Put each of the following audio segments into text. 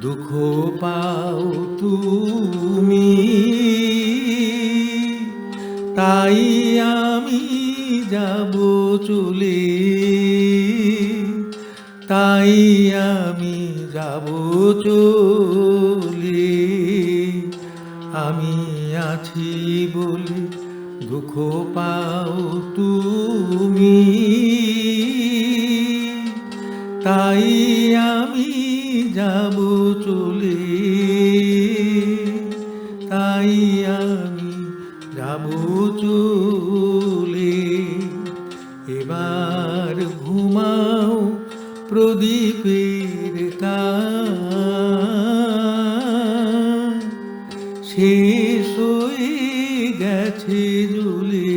দুঃখ পাও তুমি। তাই আমি যাব চলে। তাই আমি যাব চলে। আমি আছি বলে দুঃখ পাও তুমি। তাই আমি যাব চলে। তাই আমি যাব চলে। এবার ঘুমাও প্রদীপের শেষ হয়ে গেছে জ্বলে।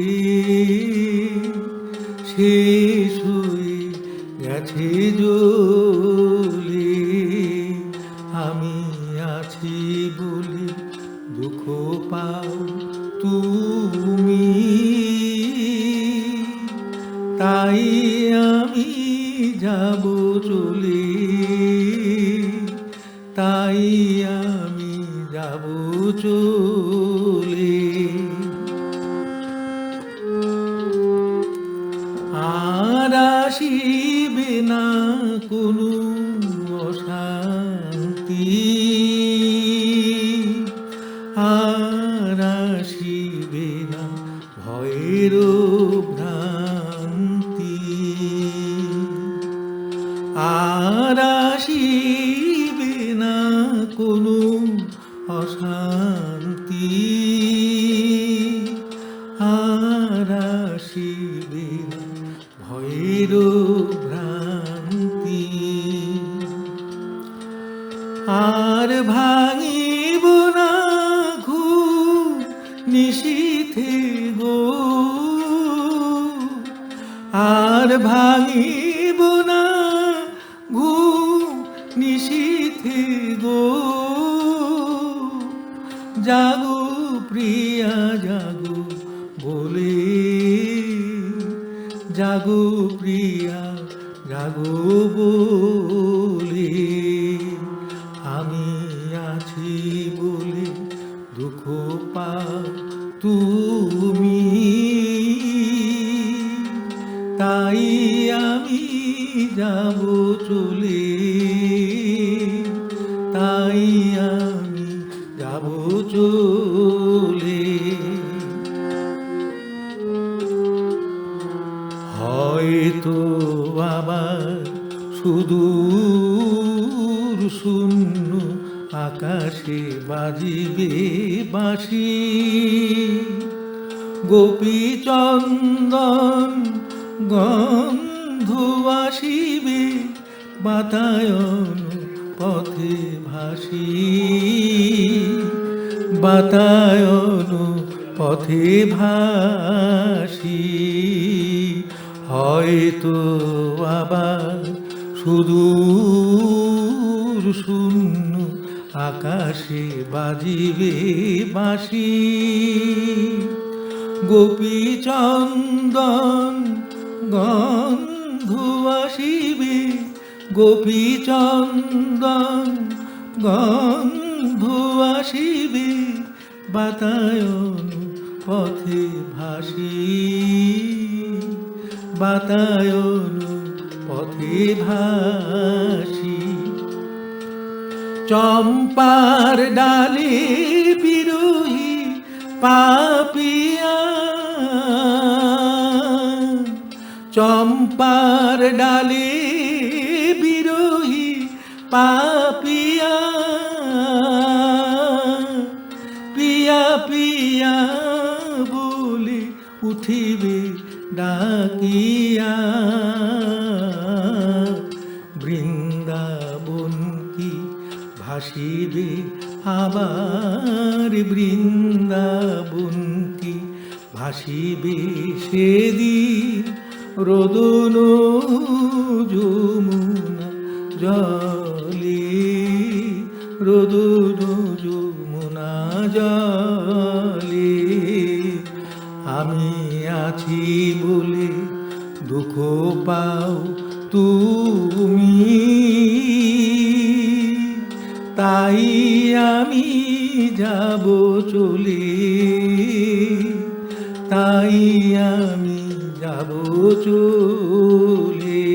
শেষ হয়ে গেছে জ্বলে। আছি বলে দুঃখ পাও তুমি। তাই আমি যাব চলে। তাই আমি যাব চলে। আর আসিবে না কোনো আর আসিবে না ভয়ের ভ্রান্তি। আর আসিবে না কোনো অশান্তি। আর আসিবে না ভয়ের ভাঙিব না, ঘুম নিশীথে গো। জাগো প্রিয়া, জাগো বলে, জাগো প্রিয়া, জাগো বলে। আমি আছি বলে দুঃখ পাও তুমি তাই আমি যাব চলে। তাই আমি যাব চলে। হয়তো আবার সুদূর শূন্য আকাশে বাজিবে বাঁশি। গোপী চন্দন গন্ধ আসিবে, বাতায়ন পথে ভাসি। বাতায়ন পথে ভাসি। হয়তো আবার সুদূর শূন্য আকাশে বাজিবে বাঁশি। গোপী চন্দন গন্ধ আসিবে গোপী চন্দন গন্ধ আসিবে বাতায়ন পথে ভাসি। বাতায়ন পথে ভাসি। চম্পার ডালে বিরোহী পাপিয়া চম্পার ডালে বিরোহী পাপিয়া, পিয়া পিয়া বলে উঠিবে ডাকিয়া। বৃন্দাবন কি ভাসিবে আবার? বৃন্দাবন কি ভাসিবে সেদিন রোদন যমুনা জলি রোদন যমুনা জলি। আমি আছি বলে দুঃখ পাও তুমি। তাই আমি যাব চলে। তাই আমি যাব চলে।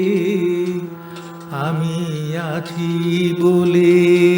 আমি আছি বলে